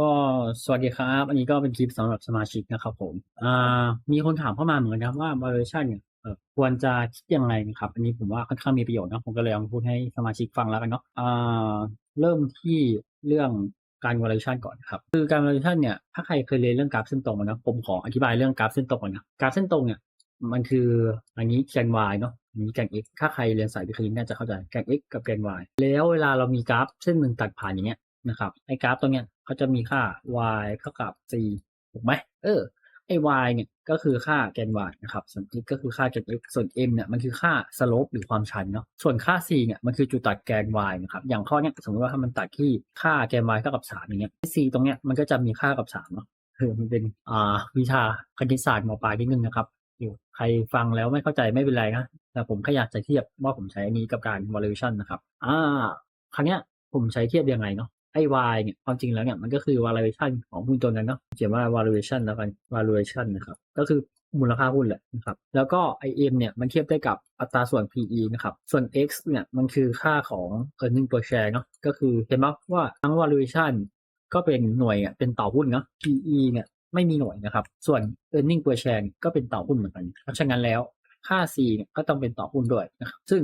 ก็สวัสดีครับ อันนี้ก็เป็นคลิปสำหรับสมาชิกนะครับผมอ่ามีคนถามเข้ามาเหมือนกันครับว่า valuation เนี่ยเอ่อควรจะคิดยังไงนะครับ อันนี้ผมว่าค่อนข้างมีประโยชน์นะผมก็เลยเอามาพูดให้สมาชิกฟังแล้วกันเนาะอ่าเริ่มที่เรื่องการ valuation ก่อนครับคือการ valuation เนี่ยถ้าใครเคยเรียนเรื่องกราฟเส้นตรงมานะผมขออธิบายเรื่องกราฟเส้นตรงก่อนนะกราฟเส้นตรงเนี่ยมันคืออันนี้แกน y เนาะอันนี้แกน x ถ้าใครเรียนสายวิทย์คณิตน่าจะเข้าใจแกน x กับแกน y แล้วเวลาเรามีกราฟเส้นหนึ่งตัดผ่านอย่างเงี้ย นะครับไอ้กราฟตรงเนี้ยเขาจะมีค่า y เท่ากับ c ถูกไหมเออไอ้ y เนี่ยก็คือค่าแกน y นะครับ ส่วน x ก็คือค่าแกน x ส่วน m เนี่ยมันคือค่า slope หรือความชันเนาะส่วนค่า c เนี่ยมันคือจุดตัดแกน y นะครับอย่างข้อเนี้ยสมมติว่าถ้ามันตัดที่ค่าแกน y เท่ากับ 3 อย่างเงี้ย c ตรงเนี้ยมันก็จะมีค่ากับ3เนาะคือมันเป็นอ่าวิชาคณิตศาสตร์มปลายนิดนึงนะครับอยู่ใครฟังแล้วไม่เข้าใจไม่เป็นไรนะแต่ผมแค่อยากจะเทียบว่าผมใช้อันนี้กับการ valuation นะครับอ่าครั้งเนี้ยผมใช้เทียบยังไงเนาะ ไอ้ y เนี่ยความจริงแล้วเนี่ยมันก็คือ valuation ของหุ้นตัวนั้นเนาะเขียนว่า valuation แล้วกัน valuation นะครับก็คือมูลค่าหุ้นแหละนะครับแล้วก็ im เนี่ยมันเทียบได้กับอัตราส่วน PE นะครับส่วน x เนี่ยมันคือค่าของ earning per share เนาะก็คือเห็นไหมว่าทั้ง valuation ก็เป็นหน่วยอะเป็นต่อหุ้นเนาะ PE เนี่ยไม่มีหน่วยนะครับ ส่วน earning per share ก็เป็นต่อหุ้นเหมือนกันเพราะฉะนั้นแล้วค่า C เนี่ยก็ต้องเป็นต่อหุ้นด้วยนะครับซึ่ง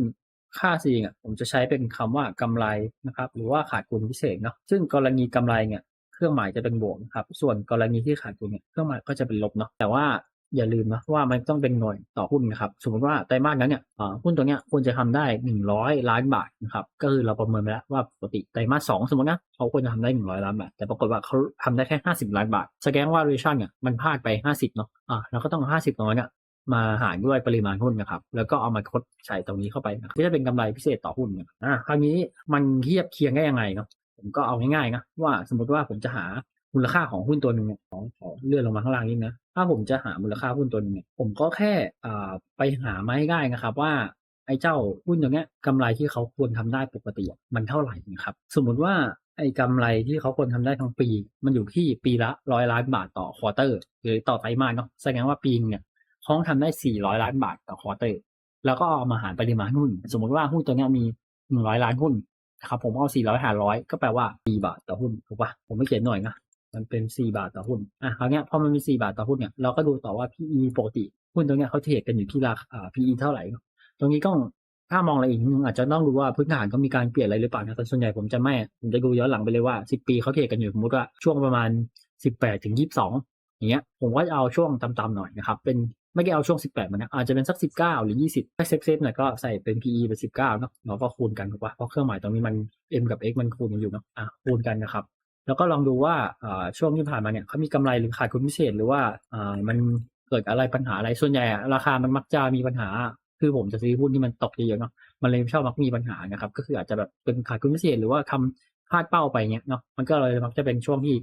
ค่า C เนี่ยผมจะใช้เป็นคำว่ากำไรนะครับหรือว่าขาดทุนพิเศษเนาะซึ่งกรณีกำไรเนี่ยเครื่องหมายจะเป็นบวกนะครับส่วนกรณีที่ขาดทุนเนี่ยเครื่องหมายก็จะเป็นลบเนาะแต่ว่าอย่าลืมนะว่ามันต้องเป็นหน่วยต่อหุ้นนะครับสมมติว่าไตรมาสนั้นเนี่ยหุ้นตัวเนี้ยควรจะทำได้ 100 ล้านบาทนะครับก็คือเราประเมินไปแล้วว่าปกติไตรมาสสองสมมตินะเขาควรจะทำได้ 100 ล้านบาทแต่ปรากฏว่าเขาทำได้แค่ 50 ล้านบาทแสดงว่า valuation เนี่ยมันพลาดไป 50เนาะอ่าเราก็ต้องเอา50ตรงนั้นเนี่ย มาหารด้วยปริมาณหุ้นนะครับ แล้วก็เอามาคดใส่ตรงนี้เข้าไปนะก็จะเป็นกำไรพิเศษต่อหุ้นนะอ่าคราวนี้มันเทียบเคียงได้ยังไงเนาะผมก็เอาง่ายๆนะว่าสมมติว่าผมจะหามูลค่าของหุ้นตัวหนึ่งของของเลื่อนลงมาข้างล่างนี่นะถ้าผมจะหามูลค่าหุ้นตัวหนึงเนี่ยผมก็แค่อ่าไปหามาให้ได้นะครับว่าไอ้เจ้าหุ้นตัวเนี้ยกำไรที่เขาควรทำได้ปกติมันเท่าไหร่นะครับ สมมุติว่าไอ้กำไรที่เขาควรทำได้ทั้งปี มันอยู่ที่ปีละร้อยล้านบาทต่อควอเตอร์หรือต่อไตรมาสเนาะแสดงว่าปีนึงเนี่ย เขาทำได้สี่ร้อยล้านบาทต่อควอเตอร์ แล้วก็เอามาหารปริมาณหุ้น สมมติว่าหุ้นตัวนี้มีหนึ่งร้อยล้านหุ้นนะครับผมเอาสี่ร้อยหารร้อยก็แปลว่าสี่บาทต่อหุ้นถูกปะผมไม่เขียนหน่อยนะมันเป็น 4 บาทต่อหุ้นอะคราวนี้พอมันมี4บาทต่อหุ้นเนี่ยเราก็ดูต่อว่า PE ปกติ หุ้นตรงเนี้เขาเทรดกันอยู่ที่ราคา PE เท่าไหร่ ตรงนี้ก็ถ้ามองอะไรอีกนึงอาจจะต้องดูว่าพื้นฐานเขามีการเปลี่ยนอะไรหรือเปล่านะแต่ส่วนใหญ่ผมจะไม่ ผมจะดูย้อนหลังไปเลยว่า 10 ปีเขาเทรดกันอยู่สมมติว่าช่วงประมาณ 18ถึง22 อย่างเงี้ยผมก็จะเอาช่วงต่ำๆหน่อยนะครับเป็นไม่ได้เอาช่วง 18มันนะอาจจะเป็นสัก 19 หรือ 20ถ้าเซฟเซฟหน่อยก็ใส่เป็น PE เป็น 19เนาะแล้วก็คูณกันถูกปะเพราะเครื่องหมายตรงนี้มัน M กับ X มันคูณกันอยู่เนาะอะคูณกันนะครับแล้วก็ลองดูว่าช่วงที่ผ่านมาเนี่ยเขามีกำไรหรือขาดทุนพิเศษหรือว่ามันเกิดอะไรปัญหาอะไรส่วนใหญ่ราคามันมักจะมีปัญหา คือผมจะซื้อหุ้นที่มันตกเยอะๆเนาะมันเลยชอบมักมีปัญหานะครับ ก็คืออาจจะแบบเป็นขาดทุนพิเศษหรือว่าทำ พลาดเป้าไปเงี้ยเนาะมันก็เลยมักจะเป็นช่วงที่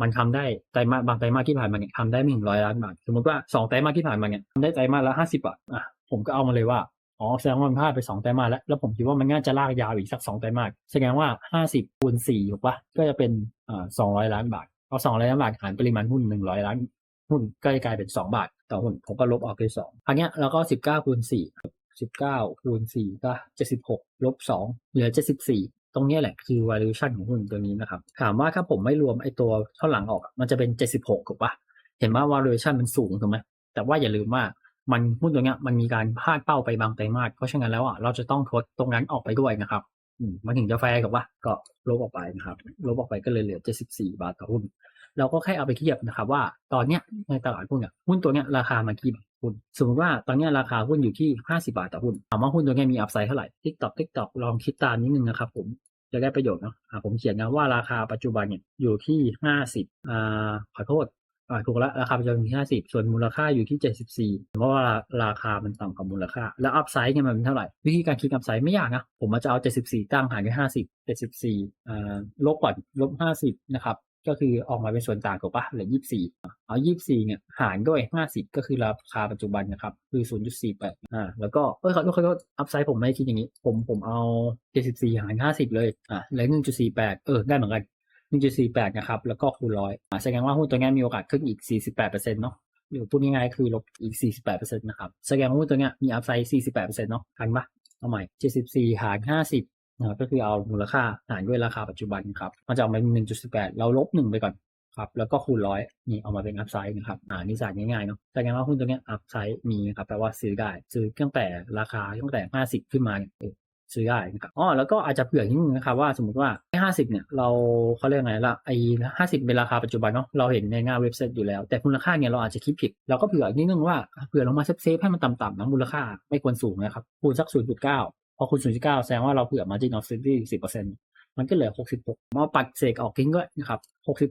มันทำได้ไตรมาสบางไตรมาสที่ผ่านมาเนี่ยทำได้ไม่ถึงร้อยล้านบาทสมมติว่าสองไตรมาสที่ผ่านมาเนี่ยทำได้ไตรมาสละห้าสิบบาทอะผมก็เอามาเลยว่าอ๋อแสดงว่ามันพลาดไปสองไตรมาสแล้วแล้วผมคิดว่ามันน่าจะลากยาวอีกสักสองไตรมาสแสดงว่าห้าสิบคูณสี่ถูกปะก็จะเป็นอ่าสองร้อยล้านบาทเอาสองร้อยล้านบาทหารปริมาณหุ้นหนึ่งร้อยล้านหุ้นก็จะกลายเป็นสองบาทต่อหุ้นผมก็ลบออกไปสองอันเนี้ยแล้วก็สิบเก้าคูณสี่สิบเก้าคูณสี่ก็เจ็ดสิบหกลบสองเหลือเจ็ดสิบสี่ ตรงนี้แหละคือ valuation ของหุ้นตัวนี้นะครับ ถามว่าถ้าผมไม่รวมไอ้ตัวท่อหลังออก มันจะเป็นเจ็ดสิบหกถูกปะเห็นว่า valuation มันสูงถูกไหมแต่ว่าอย่าลืมว่ามันหุ้นตัวนี้มันมีการพลาดเป้าไปบางไตรมาสเพราะฉะนั้นแล้วอะเราจะต้องทดตรงนั้นออกไปด้วยนะครับอืมมันถึงจะแฟร์กับว่าก็ลบออกไปนะครับลบออกไปก็เลยเหลือ 74 บาทต่อหุ้น เราก็แค่เอาไปเทียบนะครับ ว่าตอนเนี้ยในตลาดหุ้นเนี่ยหุ้นตัวเนี้ยราคามันกี่บาท หุ้น สมมติว่าตอนนี้ราคาหุ้นอยู่ที่ 50 บาทต่อหุ้น ถามว่าหุ้นตัวนี้มีอัพไซด์เท่าไหร่ทิกตอกทิกตอกลองคิดตามนิดนึงนะครับผม จะได้ประโยชน์เนาะผมเขียนนะว่าราคาปัจจุบันเนี่ยอยู่ที่ 50อ่าขอโทษอ่าถูกแล้วราคาปัจจุบันที่ห้าสิบส่วนมูลค่าอยู่ที่เจ็ดสิบสี่เพราะว่าราคามันต่ำกว่ามูลค่า แล้วอัพไซด์เนี่ยมันเป็นเท่าไหร่ วิธีการคิดอัพไซด์ไม่ยากนะ ผมมาจะเอาเจ็ดสิบสี่ตั้งหารด้วยห้าสิบเจ็ดสิบสี่อ่าลบก่อนลบห้าสิบนะครับ ก็คือออกมาเป็นส่วนต่างถูกปะเหลือยี่สี่เอายี่สี่เนี่ยหารด้วยห้าสิบก็คือราคาปัจจุบันนะครับ คือศูนย์จุดสี่แปดอ่าแล้วก็เอ้ยขอโทษขอโทษอัพไซด์ผมไม่คิดอย่างนี้ ผมผมเอาเจ็ดสิบสี่หารห้าสิบเลยอ่าเหลือหนึ่งจุดสี่แปดเออได้เหมือนกัน1.48นะครับแล้วก็คูณร้อยแสดงว่าหุ้นตัวนี้มีโอกาสขึ้นอีก48%เนาะหรือพูดง่ายๆคือลบอีก 48%นะครับ แสดงว่าหุ้นตัวนี้มีอัพไซด์ 48%เนาะทันปะเอาใหม่ 74 หาร 50 นะครับก็คือเอามูลค่าหารด้วยราคาปัจจุบันครับมันจะออกมา1.18เราลบ1ไปก่อนครับแล้วก็คูณร้อยนี่เอามาเป็นอัพไซด์นะครับอ่านี่ศาสตร์ง่ายๆเนาะแสดงว่าหุ้นตัวเนี้ยอัพไซด์มีนะครับแปลว่าซื้อได้ซื้อตั้งแต่ราคาตั้งแต่ห้าสิบขึ้นมาเนี่ยซื้อได้นะครับอ๋อแล้วก็อาจจะเผื่อนิดนึงนะครับว่าสมมติว่าไอ้ห้าสิบเนี่ยเราเขาเรียกไงละไอ้ห้าสิบเป็นราคาปัจจุบันเนาะเราเห็นในหน้าเว็บไซต์อยู่แล้ว แต่มูลค่าเนี่ยเราอาจจะคิดผิด เราก็เผื่อนิดนึงว่าเผื่อลงมาเซฟๆให้มันต่ำๆนะมูลค่าไม่ควรสูงนะครับคูณสักศูนย์จุดเก้า พอคูณศูนย์เก้าแสดงว่าเราเผื่อ margin of safety สิบเปอร์เซ็นต์มันก็เหลือ 66มาปัดเศษออกทิ้งด้วยนะครับ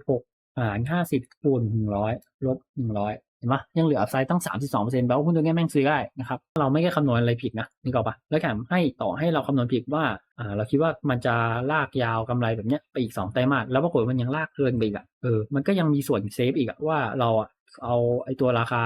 66หาร50คูณ100ลบ100เห็นปะยังเหลืออัพไซด์ตั้ง 32%แปลว่าหุ้นตัวนี้แม่งซื้อได้นะครับ เราไม่ได้คำนวณอะไรผิดนะนี่ก็ปะแล้วแถมให้ต่อให้เราคำนวณผิดว่าอ่า เราคิดว่ามันจะลากยาวกำไรแบบเนี้ยไปอีก 2 ไตรมาสแล้วปรากฏมันยังลากเกินไปอีกอะเออมันก็ยังมีส่วนเซฟอีกอะว่าเราอะเอาไอตัวราคา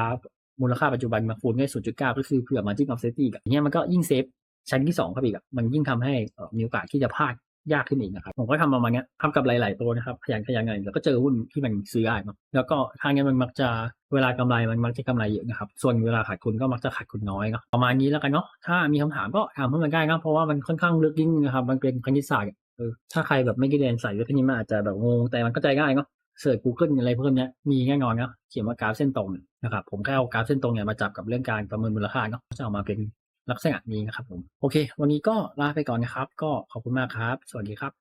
มูลค่าปัจจุบันมาคูณด้วย0.9 ก็คือเผื่อ margin of safety อีกอะเนี่ยมันก็ยิ่งเซฟ ชั้นที่สองครับอีกมันยิ่งทำให้มีโอกาสที่จะพลาดยากขึ้นอีกนะครับ ผมก็ทำประมาณนี้ทำกับหลาย ๆ ตัวนะครับ ขยันขยันเงินแล้วก็เจอหุ้นที่มันซื้อได้เนอะแล้วก็ทางเนี้ยมันมักจะเวลากำไรมันมักจะกำไรเยอะนะครับ ส่วนเวลาขาดทุนก็มักจะขาดทุนน้อยเนาะประมาณนี้แล้วกันเนาะถ้ามีคำถามก็ถามเพิ่มกันได้นะเพราะว่ามันค่อนข้างลึกยิ่งนะครับมันเป็นคณิตศาสตร์เออถ้าใครแบบไม่ได้เรียนสายวิทย์นี้มันอาจจะแบบงงแต่มันเข้าใจง่ายเนาะเสิร์ช Google อะไรพวกเนี้ยมีแน่นอนเนาะเขียนว่ากราฟเส้นตรงนะครับผมแค่เอากราฟเส้นตรงเนี่ยมาจับกับเรื่องการประเมินมูลค่าเนาะจะเอามาเป็น ลักษณะนี้นะครับผม โอเค วันนี้ก็ลาไปก่อนนะครับ ก็ขอบคุณมากครับ สวัสดีครับ